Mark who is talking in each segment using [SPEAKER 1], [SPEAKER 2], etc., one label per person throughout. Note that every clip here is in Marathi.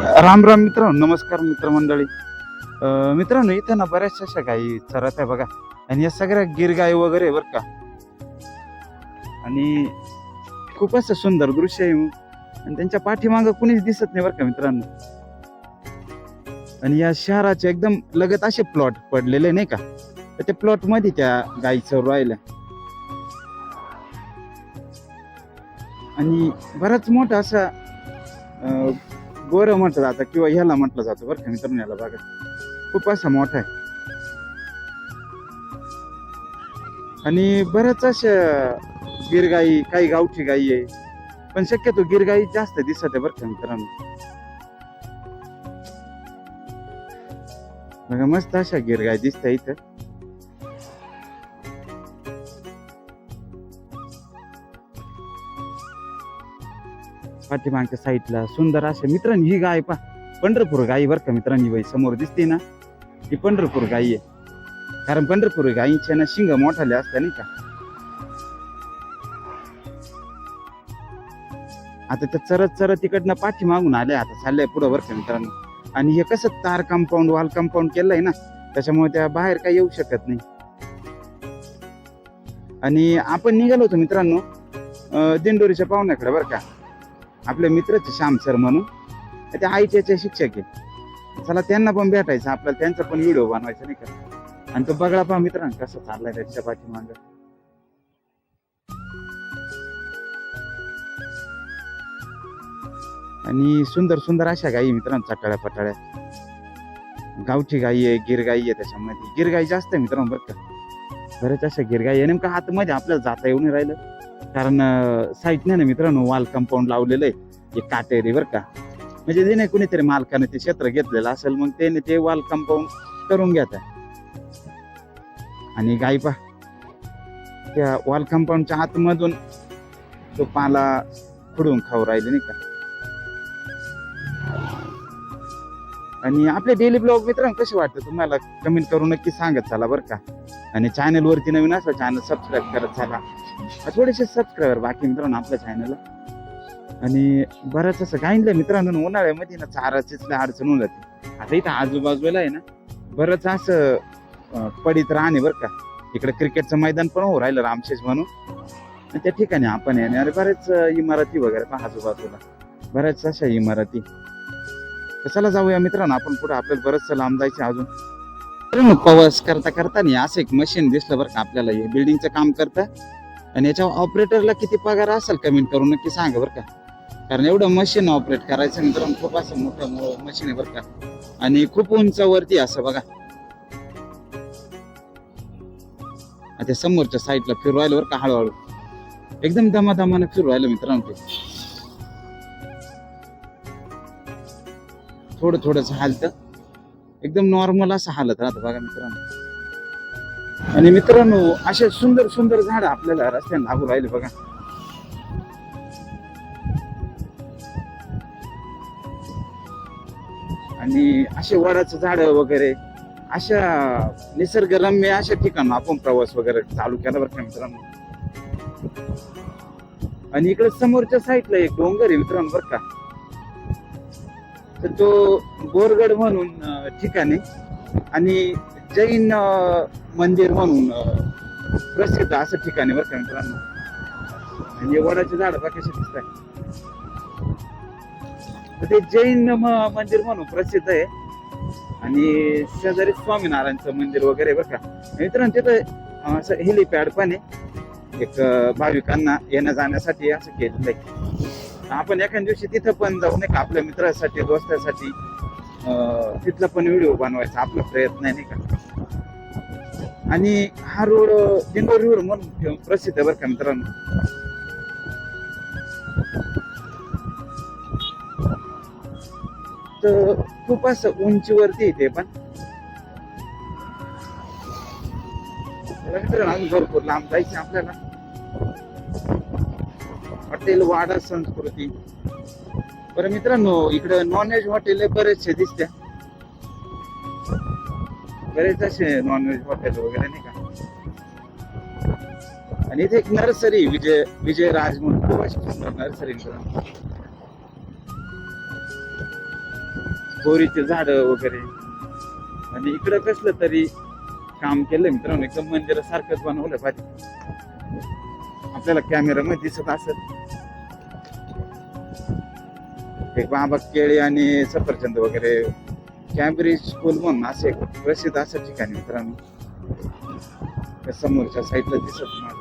[SPEAKER 1] राम राम मित्रांनो नमस्कार मित्रमंडळी मित्रांनो इथं ना बऱ्याचशा अशा गायी चरत आहे बघा. आणि या सगळ्या गिरगाई वगैरे बरं का. आणि खूप असं सुंदर दृश्य आहे हो. आणि त्यांच्या पाठीमागं कुणीच दिसत नाही बरं का मित्रांनो. आणि या शहराचे एकदम लगत असे प्लॉट पडलेले नाही का? तर त्या प्लॉटमध्ये त्या गायीचं राहिल्या. आणि बराच मोठा असा गोरं म्हटलं जातं किंवा ह्याला म्हटलं जातं बरं का मित्रांनो याला बघा. खूप असा मोठा आहे. आणि बऱ्याच अशा गिरगाई काही गावठी गाई आहे. पण शक्यतो गिरगाई जास्त दिसत आहे बरं का मित्रांनो. बघा मस्त अशा गिरगाई दिसत इथं. पाठीमागच्या साईडला सुंदर असे मित्रांनो ही गाय पा पंढरपूर गाई बरं का मित्रांनी बाई समोर दिसते ना? ही पंढरपूर गाई आहे. कारण पंढरपूर गायीच्या ना शिंग मोठाले असतात नाही का? आता त्या चरत चरत तिकडनं पाठी मागून आले आता चाललंय पुढं बरं का मित्रांनो. आणि हे कसं तार कंपाऊंड वाल कंपाऊंड केलंय ना? त्याच्यामुळे त्या बाहेर काही येऊ शकत नाही. आणि आपण निघालो होतो मित्रांनो दिंडोरीच्या पाहुण्याकडे बरं का. आपले मित्रच श्याम सर म्हणून. त्या आईचे चे शिक्षक आहे. चला त्यांना पण भेटायचं आपल्याला त्यांचा पण व्हिडिओ बनवायचा नाही का? आणि तो बगळा पहा मित्रांनो कसं चाललाय त्याच्या पाठीमाग. आणि सुंदर सुंदर अशा गायी मित्रांनो चटाळ्या पटाळ्या. गावची गाई आहे गिर गाई आहे त्याच्यामध्ये. गिर गाई जास्त आहे मित्रांनो बरं का. बरेच अशा गिर गाई आहे. नेमकं आतमध्ये आपल्याला जाता येऊन राहिलं. कारण साईटने ना मित्रांनो वाल कंपाऊंड लावलेलं आहे. एक काटेरी बरं का. म्हणजे जे नाही कुणीतरी मालकाने ते क्षेत्र घेतलेलं असेल मग त्याने ते वाल कंपाऊंड करून घ्यात आणि गाई पा त्या वॉल कंपाऊंडच्या आतमधून तो पाला खुडून खाऊ राहिले नाही का. आणि आपले डेली ब्लॉग मित्रांनो कसे वाटतं तुम्हाला? कमेंट करून नक्की सांगत चला बरं का. आणि चॅनल वरती नवीन असं चॅनल सबस्क्राईब करत चला. थोडेसे सबस्क्रायबर बाकी मित्रांनो आपल्या चॅनलला आणि बरंच असं गाईंना मित्रांनो उन्हाळ्यामध्ये ना चाराचीच लय अडचण होऊन जाते. आता इथं आजूबाजूला आहे ना बरंच असं पडीत राहणे बरं का. इकडे क्रिकेटचं मैदान पण हो राहिलं रामशेष म्हणून. आणि त्या ठिकाणी आपण आहे आणि बऱ्याच इमारती वगैरे पहा आजूबाजूला. बऱ्याच अशा इमारती. कशाला जाऊया मित्रांनो आपण पुढे आपल्याला बरंचसं लांब जायचं अजून. मित्रांनो, प्रवास करता करता नाही असं एक मशीन दिसलं बरं का आपल्याला हे बिल्डिंगचं काम करतं. आणि याच्यावर ऑपरेटरला किती पगार असेल कमेंट करून नक्की सांगा बरं का. कारण एवढं मशीन ऑपरेट करायचं मित्रांनो खूप असं मोठं मशीन आहे बरं का. आणि खूप उंचावरती असं बघा. आता समोरच्या साईडला फिरवायला बरं का हळूहळू. एकदम दमादमानं फिरवायला मित्रांनो थोडं थोडंसं हालतं. एकदम नॉर्मल असं हालत राहतं बघा मित्रांनो. आणि मित्रांनो असे सुंदर सुंदर झाड आपल्याला रस्त्याने लागू राहिले बघा. आणि असे वडाचं झाड वगैरे अशा निसर्गरम्य अशा ठिकाण आपण प्रवास वगैरे चालू केला बरं का मित्रांनो. आणि इकडे समोरच्या साईडला एक डोंगर आहे मित्रांनो बरं का. तर तो बोरगड म्हणून ठिकाणी आणि जैन मंदिर म्हणून प्रसिद्ध असं ठिकाणी बरं का मित्रांनो. म्हणजे वडाचे झाड बाकी कसे दिसत आहे. ते जैन म- मंदिर म्हणून प्रसिद्ध आहे. आणि शेजारी स्वामीनारायणचं मंदिर वगैरे बरं का. मित्रांनो तिथं असं हेलिपॅड पण आहे. एक भाविकांना येण्या जाण्यासाठी असं केलेलं आहे. आपण एखाद्या दिवशी तिथं पण जाऊ नाही का आपल्या मित्रासाठी दोस्तासाठी तिथला पण व्हिडिओ बनवायचा आपला प्रयत्न आहे नाही का? आणि हा रोड दिंडोरी रोड म्हणून प्रसिद्ध आहे बरं का मित्रांनो. तर खूप असं उंचीवरती आहे ते पण. भरपूर लांब जायचं आपल्याला. हॉटेल वाडा संस्कृती. बरं मित्रांनो इकडे नॉनव्हेज हॉटेल बरेचसे दिसत्या. बरेच असे नॉनव्हेज हॉटेल वगैरे नाही का? आणि इथे एक नर्सरी विजय विजय राज म्हणून खूप अशी सुंदर नर्सरी मित्रांनो बोरीचे झाड वगैरे. आणि इकडं कसलं तरी काम केलं मित्रांनो. एकदम मंदिरासारखंच बनवलं पाहिजे आपल्याला कॅमेरामध्ये दिसत असत एक बाबा केळी आणि सफरचंद वगैरे कॅम्ब्रिज स्कूल म्हणून असे एक प्रसिद्ध असं ठिकाणी मित्रांनो. त्या समोरच्या साईडला दिसत मला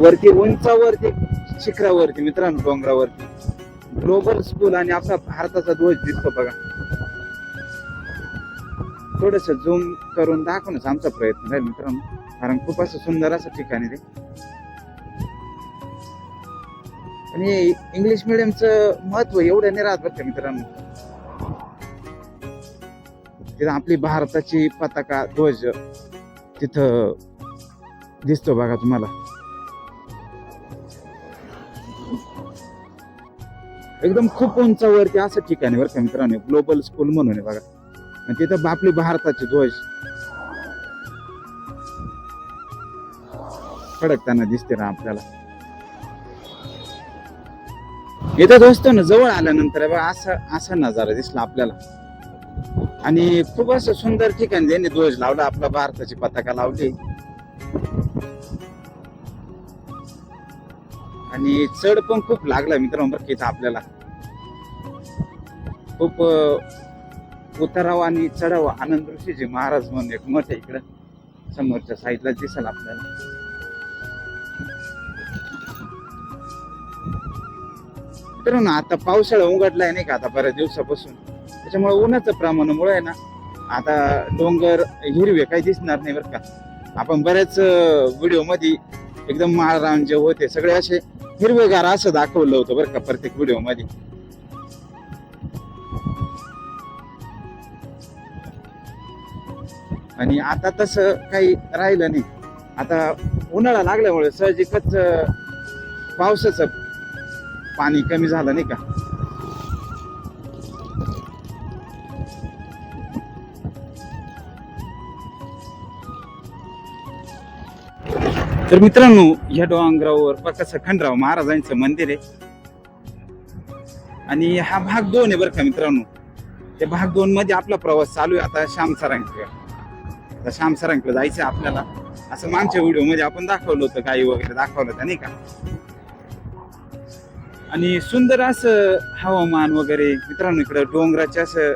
[SPEAKER 1] वरती उंचावरती शिखरावरती मित्रांनो डोंगरावरती. ग्लोबल स्कूल आणि आपला भारताचा ध्वज दिसतो बघा. थोडस झूम करून दाखवण्याचा आमचा प्रयत्न राहील मित्रांनो. कारण खूप असं सुंदर असं ठिकाण आहे ते. आणि इंग्लिश मिडियमचं महत्त्व एवढं नाही राहत बरं का मित्रांनो. तिथं आपली भारताची पताका ध्वज तिथं दिसतो बघा तुम्हाला. एकदम खूप उंचावरती असं ठिकाण आहे बरं का मित्रांनो. ग्लोबल स्कूल म्हणून आहे बघा. आणि तिथं आपली भारताची ध्वज फडकताना दिसते ना आपल्याला. इथं दोस्तो ना जवळ आल्यानंतर बघा असा असा नजारा दिसला आपल्याला. आणि खूप असं सुंदर ठिकाण त्यांनी ध्वज लावला आपला भारताची पताका लावली. आणि चढ पण खूप लागला मित्रांनो बरं की आपल्याला. खूप उतारावा आणि चढावा आनंद ऋषीजी महाराज म्हणून एक मठ आहे इकडं. समोरच्या साईडला दिसेल आपल्याला. मित्रांनो आता पावसाळा उघडलाय नाही का आता बऱ्याच दिवसापासून. त्याच्यामुळे उन्हाचं प्रमाणामुळे आहे ना आता डोंगर हिरवे काही दिसणार नाही बरं का. आपण बऱ्याच व्हिडिओमध्ये एकदम माळरान जे होते सगळे असे हिरवेगार असं दाखवलं होतं बरं का प्रत्येक व्हिडिओमध्ये आणि आता तसं काही राहिलं नाही. आता उन्हाळा लागल्यामुळे सहजिकच पावसाचं पाणी कमी झालं नाही का? तर मित्रांनो या डोंगरावर पहा कसं खंडराव महाराजांचं मंदिर आहे. आणि हा भाग दोन आहे बरं का मित्रांनो. ते भाग दोन मध्ये आपला प्रवास चालू आहे. आता श्याम सरांकडे. आता श्याम सरांकडे जायचं आपल्याला. असं मागच्या व्हिडिओमध्ये आपण दाखवलं होतं गाई वगैरे दाखवलं होतं नाही का? आणि सुंदर असं हवामान वगैरे मित्रांनो इकडं डोंगराचे असं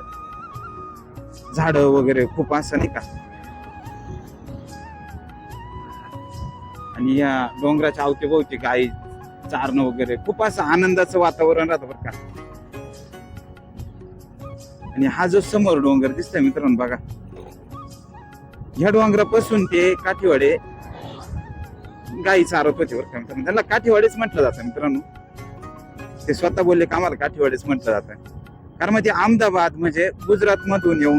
[SPEAKER 1] झाड वगैरे खूप असं नाही का? आणि या डोंगराच्या अवतीभोवती गाई चारणं वगैरे खूप असं आनंदाचं वातावरण राहतं बरं का. आणि हा जो समोर डोंगर दिसतोय मित्रांनो बघा. ह्या डोंगरापासून ते काठीवाडे गाई चारत होते बरं का मित्रांनो. त्याला काठीवाडेच म्हटलं जातं मित्रांनो. ते स्वतः बोलले का आम्हाला काठीवाडीच म्हटलं जातं. कारण म्हणजे अहमदाबाद म्हणजे गुजरात मधून येऊन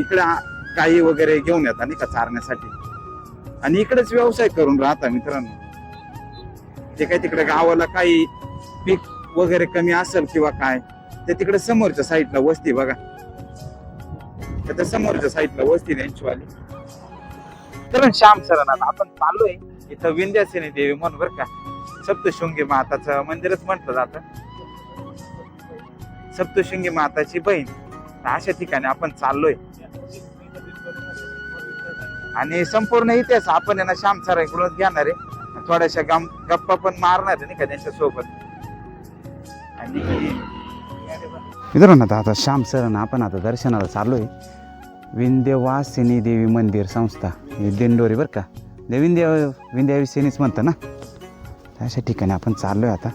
[SPEAKER 1] इकडं इकडे वगैरे घेऊन येतात नाही का चारण्यासाठी. आणि इकडेच व्यवसाय करून राहता मित्रांनो. ते काही तिकडे गावाला काही पीक वगैरे कमी असेल किंवा काय ते तिकडे समोरच्या साईडला वस्ती बघा. तर त्या समोरच्या साईडला वस्ती त्यांचीवाली तर श्याम सरांना आपण चाललोय. इथं विंध्यासिनी देवी म्हणून बरं का. सप्तशृंगी माताचं मंदिरच म्हटलं जातं. सप्तशृंगी माताची बहीण. अशा ठिकाणी आपण चाललोय. आणि संपूर्ण इतिहास आपण यांना श्याम सरांकडूनच घेणार आहे. थोड्याशा गम गप्पा पण मारणार आहे नाही का त्यांच्यासोबत. आणि मित्रांनो आता आता श्याम सर आपण आता दर्शनाला चाललोय. विंध्यवासिनी देवी मंदिर संस्था. ही दिंडोरी बरं का. ते विंध्य विंध्याविषयीच म्हणतं ना. अशा ठिकाणी आपण चाललो आहे आता.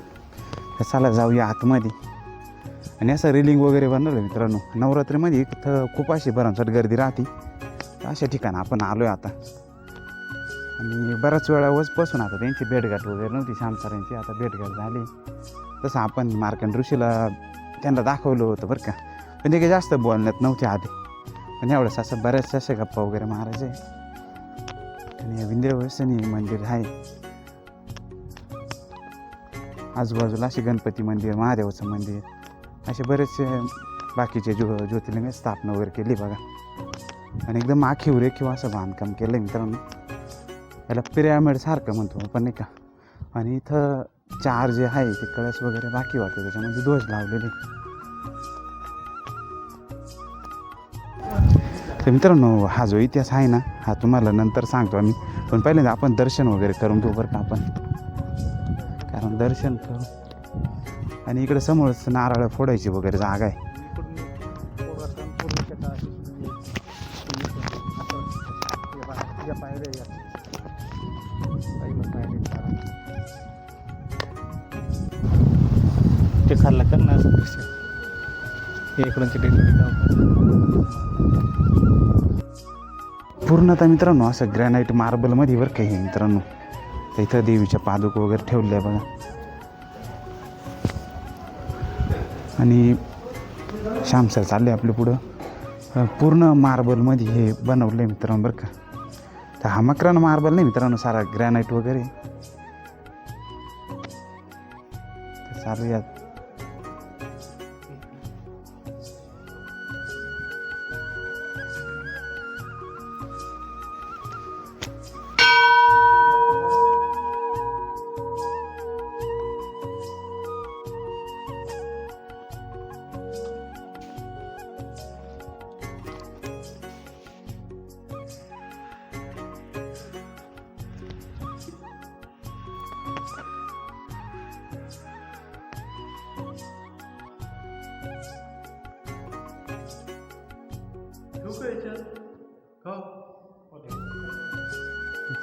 [SPEAKER 1] तर चला जाऊया आतमध्ये. आणि असं रिलिंग वगैरे बनवलं मित्रांनो. नवरात्रीमध्ये इथं खूप अशी भरमसाठ गर्दी राहते. तर अशा ठिकाणी आपण आलो आहे आता. आणि बऱ्याच वेळा वस बसून आता त्यांची भेटघाट वगैरे नव्हती. श्यामसरांची आता भेटघाट झाली. तसं आपण मार्कंड ऋषीला त्यांना दाखवलं होतं बरं का. पण ते काही जास्त बोलण्यात नव्हते आधी पण एवढंच असं बऱ्याच अशा गप्पा वगैरे मारायचे आणि विंध्यवासिनी मंदिर आहे. आजूबाजूला असे गणपती मंदिर महादेवाचं मंदिर असे बरेचसे बाकीचे ज्यो ज्योतिर्लिंग स्थापना वगैरे केली बघा. आणि एकदम आखीव किंवा असं बांधकाम केलं आहे मित्रांनो. याला पिरॅमिडसारखं म्हणतो आपण नाही का? आणि इथं चार जे आहे ते कळस वगैरे बाकी वाटते त्याच्यामध्ये ध्वज लावलेले. तर मित्रांनो हा जो इतिहास आहे ना हा तुम्हाला नंतर सांगतो आम्ही. पण पहिल्यांदा आपण दर्शन वगैरे करून घेऊ बरं का आपण. कारण दर्शन करू आणि इकडे समोरच नारळ फोडायची वगैरे जागा आहे.
[SPEAKER 2] ते खाल्ला कर ना
[SPEAKER 1] पूर्णतः मित्रांनो असं ग्रॅनाईट मार्बलमध्ये बरं काही मित्रांनो? तर इथं देवीच्या पादुक वगैरे ठेवल्या बघा. आणि श्यामसर चालले आपले पुढं. पूर्ण मार्बलमध्ये हे बनवलं आहे मित्रांनो बरं का. तर हा मकरान मार्बल नाही मित्रांनो सारा ग्रॅनाईट वगैरे. तर चालू यात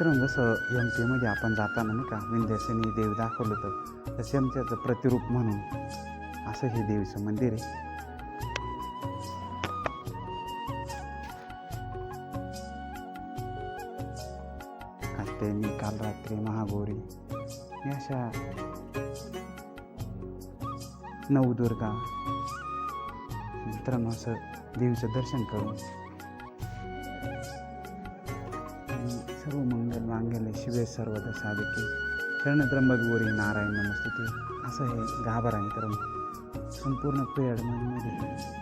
[SPEAKER 1] मित्रांनो जसं एम पीमध्ये आपण जाताना नाही का विंध्यासनी देवी दाखवलं होतं. तसं एमच्याचं प्रतिरूप म्हणून असं हे देवीचं मंदिर आहे. आत्यानी काल रात्री महागौरी या अशा नवदुर्गा मित्रांनो असं देवीचं दर्शन करून सर्व मंगल मांगल्य शिवे सर्वदा साधके शरण त्र्यंबक गोरी नारायण नमस्तुते असं हे गाभार आहे तर संपूर्ण पेडमध्ये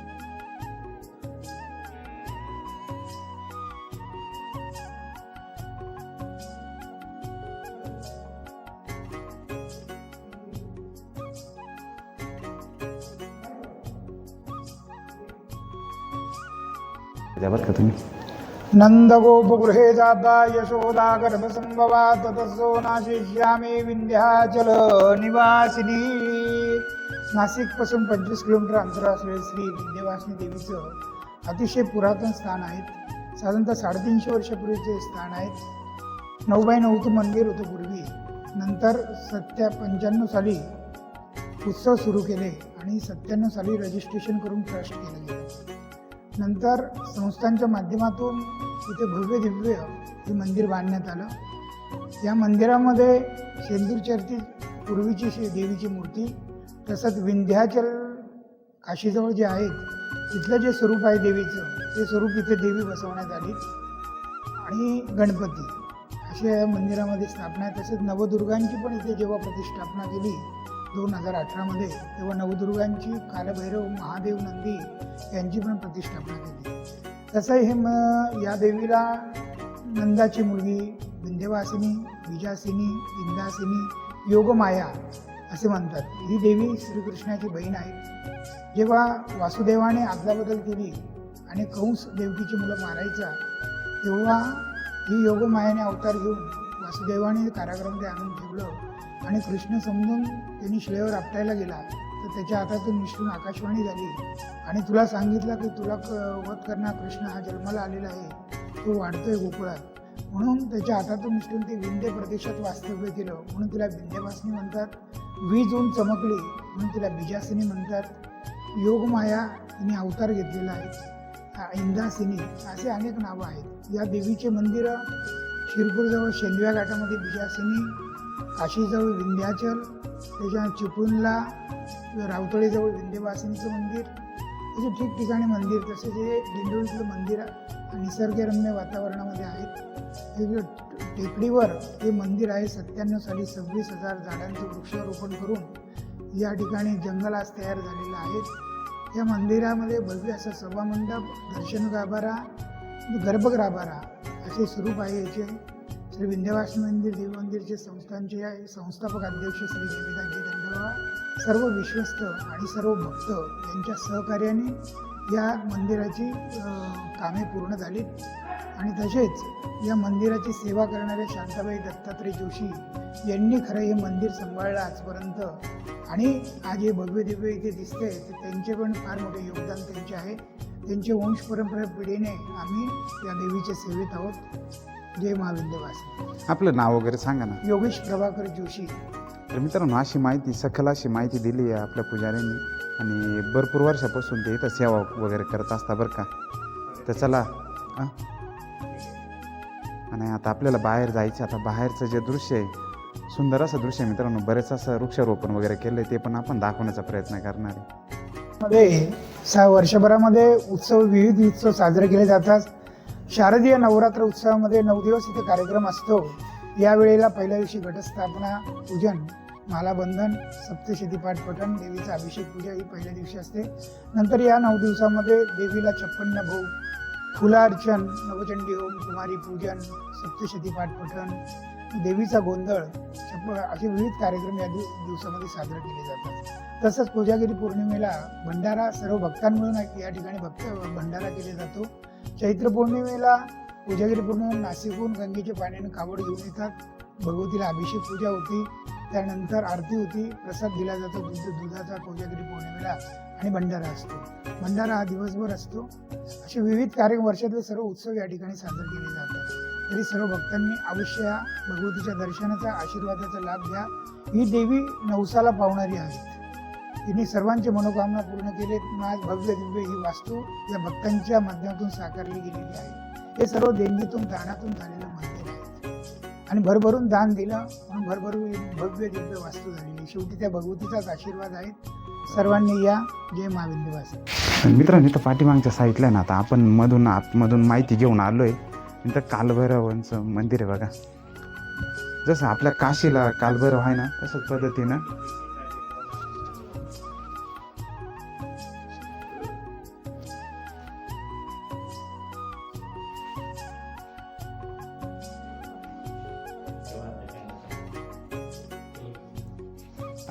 [SPEAKER 1] बरं का तुम्ही?
[SPEAKER 3] नन्दगोपगृहे जाता यशोदा गर्भसम्भवा ततसो नाशिष्यामि विन्ध्याचल निवासिनी। नाशिकपासून पंचवीस किलोमीटर अंतर असलेले श्री विंध्यवासिनी देवीचं अतिशय पुरातन स्थान आहेत. साधारणतः साडेतीनशे वर्षापूर्वीचे स्थान आहेत. नऊ बाय नऊचं मंदिर होतं पूर्वी. नंतर सत्या पंच्याण्णव साली उत्सव सुरू केले आणि सत्त्याण्णव साली रजिस्ट्रेशन करून ट्रस्ट केलं गेलं. नंतर संस्थांच्या माध्यमातून इथे भव्य दिव्य हे मंदिर बांधण्यात आलं. या मंदिरामध्ये शेंदूर चर्ची पूर्वीची शे देवीची मूर्ती तसंच विंध्याचल काशीजवळ जे आहेत तिथलं जे स्वरूप आहे देवीचं ते स्वरूप इथे देवी बसवण्यात आली. आणि गणपती अशा या मंदिरामध्ये स्थापना आहे तसेच नवदुर्गांची पण इथे जेव्हा प्रतिष्ठापना केली दोन हजार अठरामध्ये तेव्हा नवदुर्गांची कालभैरव महादेव नंदी यांची पण प्रतिष्ठापना केली. तसं हे म या देवीला नंदाची मुलगी विंध्यवासिनी विजासिनी इंदासिनी योगमाया असे म्हणतात. ही देवी श्रीकृष्णाची बहीण आहे. जेव्हा वासुदेवाने आदलाबदल केली आणि कंस देवकीची मुलं मारायचा तेव्हा ही योगमायाने अवतार घेऊन वासुदेवाने कारागृहामध्ये आणून ठेवलं. आणि कृष्ण समजून त्यांनी शिळेवर आपटायला गेला तर त्याच्या हातातून निष्ठून आकाशवाणी झाली. आणि तुला सांगितलं की तुला क- वध करणार कृष्ण हा जन्माला आलेला आहे. तो वाढतोय गोकुळात. म्हणून त्याच्या हातातून निष्ठून ते विंध्य प्रदेशात वास्तव्य केलं. म्हणून तिला विंध्यवासिनी म्हणतात वीज ऊन चमकली. म्हणून तिला बिजासिनी म्हणतात योगमाया तिने अवतार घेतलेला आहे. इंदासिनी. असे अनेक नावं आहेत. या देवीचे मंदिरं शिरपूरजवळ शेंदव्या घाटामध्ये बिजासिनी काशीजवळ विंध्याचल त्याच्या चिपळूणला रावतळीजवळ विंध्यवासिनीचं मंदिर असे ठिकठिकाणी मंदिर तसेच हे दिंडोळीतलं मंदिर निसर्गरम्य वातावरणामध्ये आहेत. हे टेकडीवर हे मंदिर आहे सत्त्याण्णव साली सव्वीस हजार झाडांचं वृक्षारोपण करून या ठिकाणी जंगल आज तयार झालेलं आहे. या मंदिरामध्ये भव्य असा सभामंडप दर्शन गाभारा गर्भगाभारा असे स्वरूप आहे याचे. श्री विंध्यवासिनी मंदिर देवमंदिरचे संस्थांचे संस्थापक अध्यक्ष श्री देवीदाजी दंडोबा सर्व विश्वस्त आणि सर्व भक्त यांच्या सहकार्याने या मंदिराची कामे पूर्ण झाली आणि तसेच या मंदिराची सेवा करणाऱ्या शांताबाई दत्तात्रय जोशी यांनी खरं हे मंदिर सांभाळलं आजपर्यंत. आणि आज हे भव्य दिव्य इथे दिसते तर त्यांचे पण फार मोठे योगदान त्यांचे आहे. त्यांचे वंश परंपरा पिढीने आम्ही या देवीच्या सेवेत आहोत. जय महाविंध्यवासी
[SPEAKER 1] आपलं नाव वगैरे सांगा ना.
[SPEAKER 3] योगेश प्रभाकर जोशी.
[SPEAKER 1] तर मित्रांनो अशी माहिती सखल अशी माहिती दिली आहे आपल्या पुजाऱ्यांनी. आणि भरपूर वर्षापासून ते इथं सेवा वगैरे करत असता बरं का. तर चला? आणि आता आपल्याला बाहेर जायचं आता बाहेरचं जे दृश्य आहे सुंदर असं दृश्य आहे मित्रांनो. बरेच असं वृक्षारोपण वगैरे केलं ते पण आपण दाखवण्याचा प्रयत्न करणार आहे.
[SPEAKER 3] मध्ये सहा वर्षभरामध्ये उत्सव विविध उत्सव साजरे केले जातात. शारदीय नवरात्र उत्सवामध्ये नऊ दिवस इथे कार्यक्रम असतो. यावेळेला पहिल्या दिवशी घटस्थापना पूजन मालाबंधन सप्तशती पाठ पठण देवीचा अभिषेक पूजा ही पहिल्या दिवशी असते. नंतर या नऊ दिवसामध्ये देवीला छप्पन्न भोग फुलार्चन नवचंडी होम कुमारी पूजन सप्तशती पाठ पठण देवीचा गोंधळ छप्प असे विविध कार्यक्रम या दिव- दिवसामध्ये साजरे केले जातात. तसंच कोजागिरी पौर्णिमेला भंडारा सर्व भक्तांमिळून या ठिकाणी भक्त भंडारा केला जातो. चैत्र पौर्णिमेला कोजागिरी पौर्णिमेला नाशिकहून गंगेच्या पाण्याने कावड घेऊन येतात. भगवतीला अभिषेक पूजा होती. त्यानंतर आरती होती. प्रसाद दिला जातो. दूध दुधाचा कोजागिरी पौर्णिमेला आणि भंडारा असतो. भंडारा हा दिवसभर असतो. असे विविध कार्यक्रम वर्षातले सर्व उत्सव या ठिकाणी साजरे केले जातात. तरी सर्व भक्तांनी अवश्य या भगवतीच्या दर्शनाचा आशीर्वादाचा लाभ घ्या. ही देवी नवसाला पावणारी आहे. तिने सर्वांची मनोकामना पूर्ण केले आज भव्य दिव्य ही वास्तू या भक्तांच्या माध्यमातून साकारली गेलेली आहे. हे सर्व देणगीतून दानातून झालेलं मंदिर आहे. आणि भरभरून दान दिलं म्हणून भरभरून भव्य दिव्य वास्तू झालेली. शेवटी त्या भगवतीचाच आशीर्वाद आहे सर्वांनी या. जय महाविंदवास
[SPEAKER 1] मित्रांनो इथं पाठीमागच्या साईडला आहे ना आता आपण मधून आतमधून माहिती घेऊन आलो आहे इथं कालभैरवांचं मंदिर आहे बघा. जसं आपल्या काशीला कालभैरव आहे ना तसंच पद्धतीनं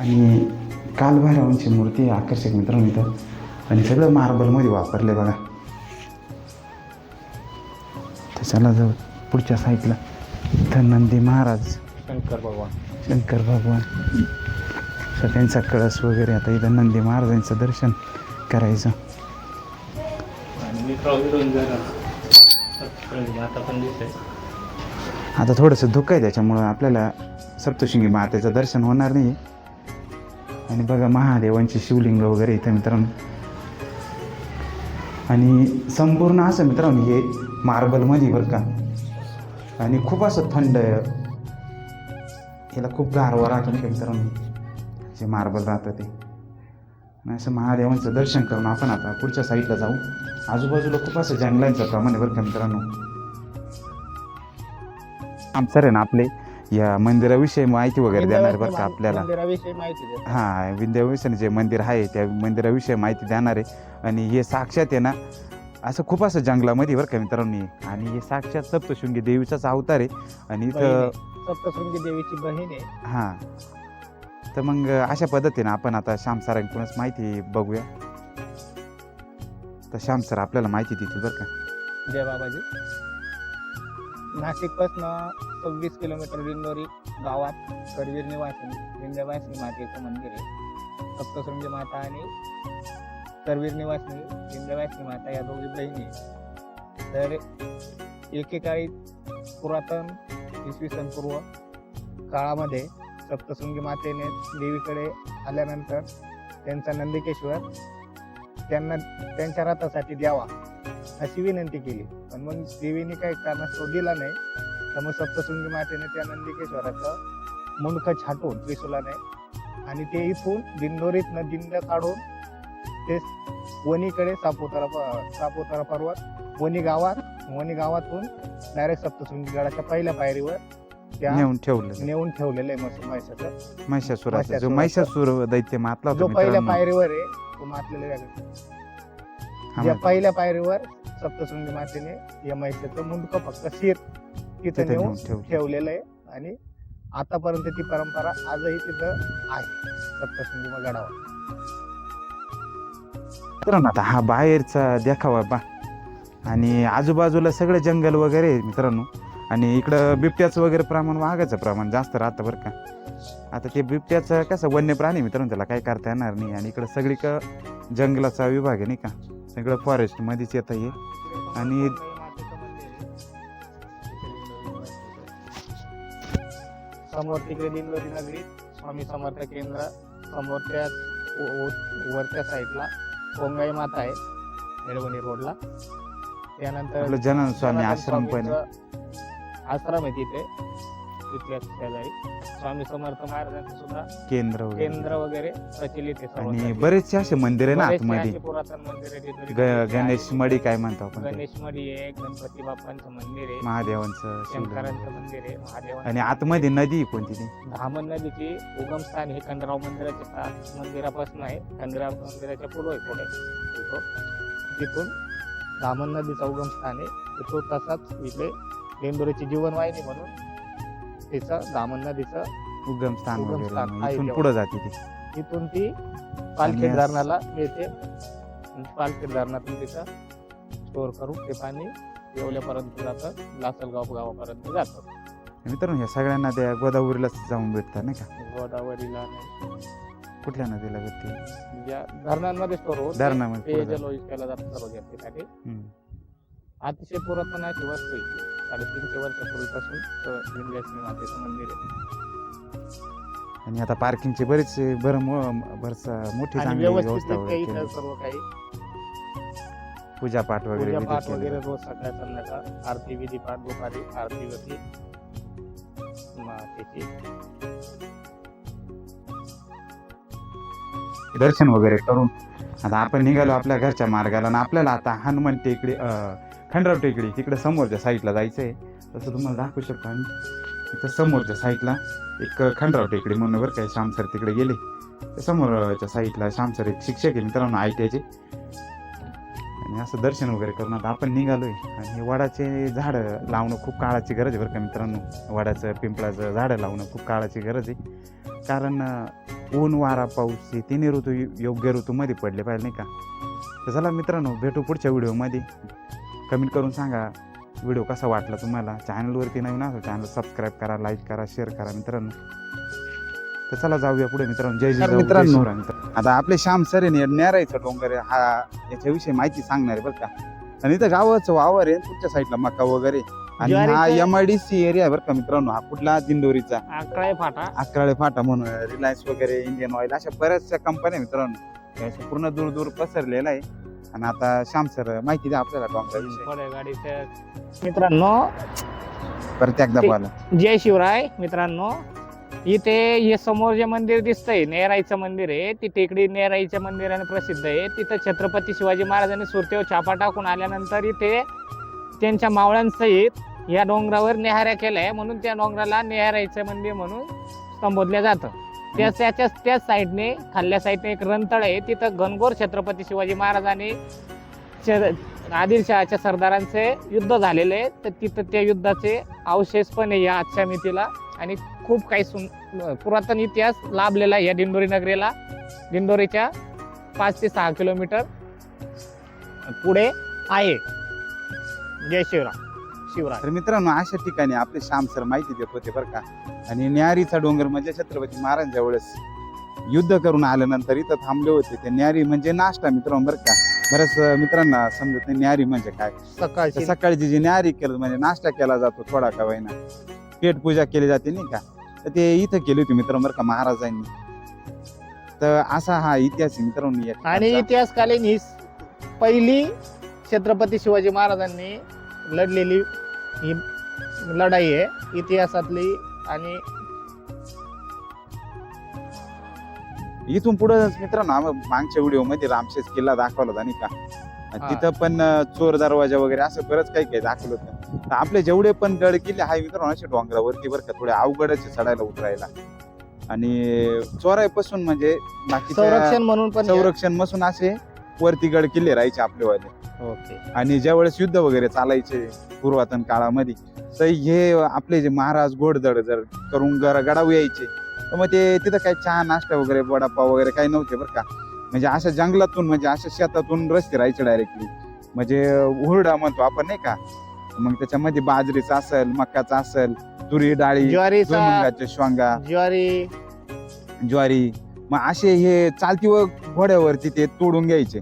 [SPEAKER 1] आणि कालभैरवांची मूर्ती आकर्षक मित्रांनो इथं. आणि सगळं मार्बलमध्ये वापरले बघा. तर चला जाऊ पुढच्या साईडला. इथं नंदी महाराज.
[SPEAKER 2] शंकर भगवान.
[SPEAKER 1] शंकर भगवान. सगळ्यांचा कळस वगैरे आता इथं नंदी महाराजांचं दर्शन करायचं.
[SPEAKER 2] मित्र आता
[SPEAKER 1] थोडंसं धुकं आहे त्याच्यामुळं आपल्याला सप्तशृंगी मातेचं दर्शन होणार नाही. आणि बघा महादेवांची शिवलिंग वगैरे इथं मित्रांनो. आणि संपूर्ण असं मित्रांनो हे मार्बलमध्ये बरं का. आणि खूप असं थंड आहे. याला खूप गारवा राहतो नाही मित्रांनो जे मार्बल राहतं ते. आणि असं महादेवांचं दर्शन करून आपण आता पुढच्या साईडला जाऊ. आजूबाजूला खूप असं जंगलांचं प्रमाण आहे बरं का मित्रांनो. आमचं आहे ना आपले या मंदिराविषयी माहिती वगैरे देणार बरं का आपल्याला?
[SPEAKER 2] मंदिराविषयी माहिती
[SPEAKER 1] हां जे मंदिर आहे त्या मंदिराविषयी माहिती देणार आहे. आणि हे साक्षात आहे ना असं खूप असं जंगलामध्ये बरं का मित्रांनो. हे. आणि हे साक्षात सप्तशृंगी देवीचाच अवतार आहे. आणि इथं
[SPEAKER 2] सप्तशृंगी देवीची बहीण आहे.
[SPEAKER 1] हां. तर मग अशा पद्धतीनं आपण आता श्याम सरांकडूनच माहिती बघूया. तर श्याम सर आपल्याला माहिती देतील बरं का.
[SPEAKER 2] जय बाबाजी. नाशिकपासनं सव्वीस किलोमीटर दिंडोरी गावात करवीर निवासिनी विंध्यवासिनी मातेचं मंदिर आहे. सप्तशृंगी माता आणि करवीर निवासिनी विंध्यवासिनी माता या दोघी बहिणी तर एकेकाळी पुरातन इसवी सन पूर्व काळामध्ये सप्तशृंगी मातेने देवीकडे आल्यानंतर त्यांचा नंदिकेश्वर त्यांना त्यांच्या रथासाठी द्यावा अशी विनंती केली. मग देवीने काही कारणास्तव दिला नाही. तर मग सप्तशृंगी मातेने त्या नंदिकेश्वराचं मुंडक छाटून त्रिशूलाने आणि ते इथून दिंडोरीतनं दिंड काढून ते वणीकडे सापुतारा सापुतारा पर्वत वणी गावात वणी गावातून डायरेक्ट सप्तशृंगी गडाच्या पहिल्या पायरीवर त्या
[SPEAKER 1] नेऊन ठेवलं
[SPEAKER 2] नेऊन ठेवलेलं आहे म्हैसाचं.
[SPEAKER 1] महिषासुराचा जो. महिषासुर दैत्य मातला
[SPEAKER 2] जो पहिल्या पायरीवर आहे तो मातलेला पहिल्या पायरीवर सप्तशृंगी मातेने या महिषाचं मुंडकं फक्त शिर तिथं नेऊन
[SPEAKER 1] नेऊन ठेवलं.
[SPEAKER 2] ठेवलेलं आहे. आणि आतापर्यंत ती परंपरा आजही तिथं आहे सप्तशृंगी गडावर.
[SPEAKER 1] मित्रांनो आता हा बाहेरचा देखावा बा. आणि आजूबाजूला सगळं जंगल वगैरे मित्रांनो. आणि इकडं बिबट्याचं वगैरे प्रमाण वाघाचं प्रमाण जास्त राहतं बरं का. आता ते बिबट्याचं कसं वन्य प्राणी मित्रांनो त्याला काही करता येणार नाही. आणि इकडं सगळी क जंगलाचा विभाग आहे नाही का? सगळं फॉरेस्ट मध्येच येतं हे. आणि-
[SPEAKER 2] समोर तिकडे दिंडोरी नगरी स्वामी समर्थ केंद्र समोरच्या व- वरच्या साईडला कोंगाई माता आहे निळवणी रोडला त्यानंतर
[SPEAKER 1] जनन स्वामी आश्रम पण आहे.
[SPEAKER 2] आश्रम आहे तिथे. तिथल्या शेजारी स्वामी समर्थ महाराजांचं सुद्धा
[SPEAKER 1] केंद्र
[SPEAKER 2] केंद्र वगैरे प्रचलित आहे
[SPEAKER 1] आणि. बरेचसे असे मंदिर आहे ना
[SPEAKER 2] बरेचसे
[SPEAKER 1] आतमध्ये.
[SPEAKER 2] पुरातन मंदिर आहे तिथे.
[SPEAKER 1] ग- गणेश मडी काय म्हणतो आपण ते.
[SPEAKER 2] गणेश मडी आहे गणपती बाप्पांचं मंदिर आहे.
[SPEAKER 1] महादेवांचं शिवलिंग.
[SPEAKER 2] शंकरांचं मंदिर आहे महादेवांचं
[SPEAKER 1] आणि आतमध्ये नदी आहे कोणती ती?
[SPEAKER 2] धामण नदीची उगमस्थान हे खंडराव मंदिराच्या सा- मंदिरापासून आहे. खंडराव मंदिराच्या आहे पुढे तिथं तिथून धामण नदीचं उगमस्थान आहे. तिथून तसाच इकडे लेंदुरीची जीवनवाहिनी म्हणून तिचं धामण नदीचं
[SPEAKER 1] उगम स्थान वगैरे इथून. पुढे जाते ती.
[SPEAKER 2] तिथून ती पालखी
[SPEAKER 1] आणि
[SPEAKER 2] धरणाला मिळते. पालखी धरणातून तिथं स्टोअर करून ते पाणी येवल्यापर्यंत जातं. लासलगाव गावापर्यंत जातं.
[SPEAKER 1] मित्रांनो ह्या सगळ्यांना त्या गोदावरीलाच जाऊन भेटतात नाही का?
[SPEAKER 2] गोदावरीला नाही.
[SPEAKER 1] कुठल्या नदीला भेटते?
[SPEAKER 2] ज्या धरणांमध्ये स्टोअर होत
[SPEAKER 1] धरणामध्ये पुढे
[SPEAKER 2] पेयजल केला जातं सर्व या ठिकाणी
[SPEAKER 1] हम्म.
[SPEAKER 2] अतिशय पुरातन अशी वस्तू आहे. साडेतीनशे वर्षापूर्वीपासून लिंगेश्वरी मातेचं मंदिर आहे.
[SPEAKER 1] आणि आता पार्किंगचे बरेचसे बरं मो- बरंच मोठी
[SPEAKER 2] आणि
[SPEAKER 1] चांगली
[SPEAKER 2] व्यवस्थित
[SPEAKER 1] व्यवस्था वगैरे
[SPEAKER 2] इथं. सर्व काही.
[SPEAKER 1] वगैरे
[SPEAKER 2] पूजा
[SPEAKER 1] विधी
[SPEAKER 2] पाठ
[SPEAKER 1] केले.
[SPEAKER 2] वगैरे रोज सकाळ संध्याकाळ. आरती विधी पाठ दुपारी आरती होती. मातेची
[SPEAKER 1] दर्शन वगैरे करून. आता आपण निघालो आपल्या घरच्या मार्गाला आणि आपल्याला आता हनुमान टेकडी अं, खंडराव टेकडी तिकडे समोरच्या साईडला जायचं आहे तसं तुम्हाला दाखवू शकतो आम्ही. इथं समोरच्या साईडला एक खंडराव टेकडी म्हणून बरं काय श्यामसर तिकडे गेले. तर समोरच्या साईडला श्यामसर एक शिक्षक आहे मित्रांनो आय टी आयचे आणि असं दर्शन वगैरे करून आता आपण निघालोय. आणि हे वडाचे झाडं लावणं खूप काळाची गरज आहे बरं का मित्रांनो. वडाचं पिंपळाचं झाडं लावणं खूप काळाची गरज आहे. कारण ऊन वारा पाऊस हे तिन्ही ऋतू योग्य ऋतूमध्ये पडले पाहिजे नाही का? तर चला मित्रांनो भेटू पुढच्या व्हिडिओमध्ये. कमेंट करून सांगा. व्हिडिओ कसा वाटला तुम्हाला? चॅनलवरती नवीन असेल चॅनल सबस्क्राईब करा लाईक करा शेअर करा मित्रांनो. तर चला जाऊया पुढे मित्रांनो. जय जय
[SPEAKER 2] मित्रांनो,
[SPEAKER 1] आता आपले श्याम सर आहे नेरायचा डोंगर हा याच्याविषयी माहिती सांगणार आहे बरं का. आणि इथं गावाचं वावर आहे पुढच्या साईडला मका वगैरे. आणि हा M I D C area आहे बरं का मित्रांनो हा कुठला? दिंडोरीचा.
[SPEAKER 2] अकळाय फाटा.
[SPEAKER 1] अकराळे फाटा म्हणून रिलायन्स वगैरे इंडियन ऑइल अशा बऱ्याचशा कंपन्या मित्रांनो. पूर्ण दूर दूर पसरलेला आहे. आणि आता श्याम सर माहिती द्या आपल्याला
[SPEAKER 2] गाडीच्या मित्रांनो
[SPEAKER 1] परत एकदा बोला.
[SPEAKER 2] जय शिवराय मित्रांनो. इथे हे समोर जे मंदिर दिसतंय नेराईचं मंदिर आहे. ती टेकडी नेराईच्या मंदिराने प्रसिद्ध आहे. तिथं छत्रपती शिवाजी महाराजांनी सुरतेवर छापा टाकून आल्यानंतर इथे त्यांच्या मावळ्यांसहित या डोंगरावर नेहाऱ्या केल्या म्हणून त्या डोंगराला नेहाराईचं मंदिर म्हणून संबोधलं जातं. त्याच्याच त्याच साईडने खाल्ल्या साईडने एक रंतळ आहे. तिथं घनघोर छत्रपती शिवाजी महाराजांनी आदिलशहाच्या सरदारांचे युद्ध झालेले आहे. तर तिथं त्या युद्धाचे अवशेष पण आहे या आजच्या मितीला. आणि खूप काही सुन पुरातन इतिहास लाभलेला आहे या दिंडोरी नगरीला. दिंडोरीच्या पाच ते सहा किलोमीटर पुढे आहे. जय शिवराम. शिवराय.
[SPEAKER 1] तर मित्रांनो अशा ठिकाणी आपले श्याम सर माहिती देत होते बरं का. आणि न्यारीचा डोंगर म्हणजे छत्रपती महाराजांच्या वेळेस युद्ध करून आल्यानंतर इथं थांबले होते ते न्यारी म्हणजे नाश्ता मित्रांनो बरं का. बऱ्याच मित्रांना समजत नाही न्यारी म्हणजे काय.
[SPEAKER 2] सकाळची.
[SPEAKER 1] सकाळची जी न्यारी केलं म्हणजे नाश्ता केला जातो थोडा का वैना पेट पूजा केली जाते नाही का? तर ते इथं केली होती मित्रांनो बरं का महाराजांनी. तर असा हा इतिहास आहे मित्रांनो या
[SPEAKER 2] आणि
[SPEAKER 1] ठिकाणचा.
[SPEAKER 2] इतिहासकालीन ही पहिली छत्रपती शिवाजी महाराजांनी लढलेली ही लढाई आहे इतिहासातली आणि
[SPEAKER 1] इथून पुढे मित्रांनो आम्ही मागच्या व्हिडिओमध्ये रामशेष किल्ला दाखवला होता नाही का. तिथं पण चोर दरवाजा वगैरे असं बरंच काही काही दाखवलं होतं. तर आपले जेवढे पण गड किल्ले हाय मित्रांनो असे डोंगरावरती बरं का थोडे अवघडचे चढायला उतरायला. आणि चोराईपासून म्हणजे बाकीच्या
[SPEAKER 2] संरक्षण म्हणून पण
[SPEAKER 1] संरक्षण मसून असे वरती गड किल्ले राहायचे आपलेवाले.
[SPEAKER 2] ओके.
[SPEAKER 1] आणि ज्यावेळेस युद्ध वगैरे चालायचे पुरातन काळामध्ये तर हे आपले जे महाराज घोडदळ जर करून गर गडावर यायचे तर मग ते तिथं काही चहा नाश्ता वगैरे वडापाव वगैरे काही नव्हते बरं का. म्हणजे अशा जंगलातून म्हणजे अशा शेतातून रस्ते राहायचे डायरेक्टली म्हणजे हुरडा म्हणतो आपण नाही का? मग त्याच्यामध्ये बाजरीचा असेल मक्काचा असेल तुरी डाळी
[SPEAKER 2] ज्वारीचा
[SPEAKER 1] भुईमुगाच्या श्वांगा
[SPEAKER 2] ज्वारी.
[SPEAKER 1] ज्वारी. मग असे हे चालती व घोड्यावरती ते तोडून घ्यायचे.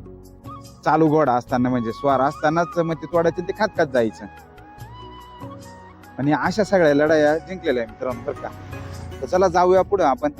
[SPEAKER 1] चालू घोडा असताना म्हणजे स्वार असतानाच मग ते तोडायचं ते खात खात जायचं. आणि अशा सगळ्या लढाया जिंकलेल्या आहे मित्रांनो बरं का? तर चला जाऊया पुढं आपण.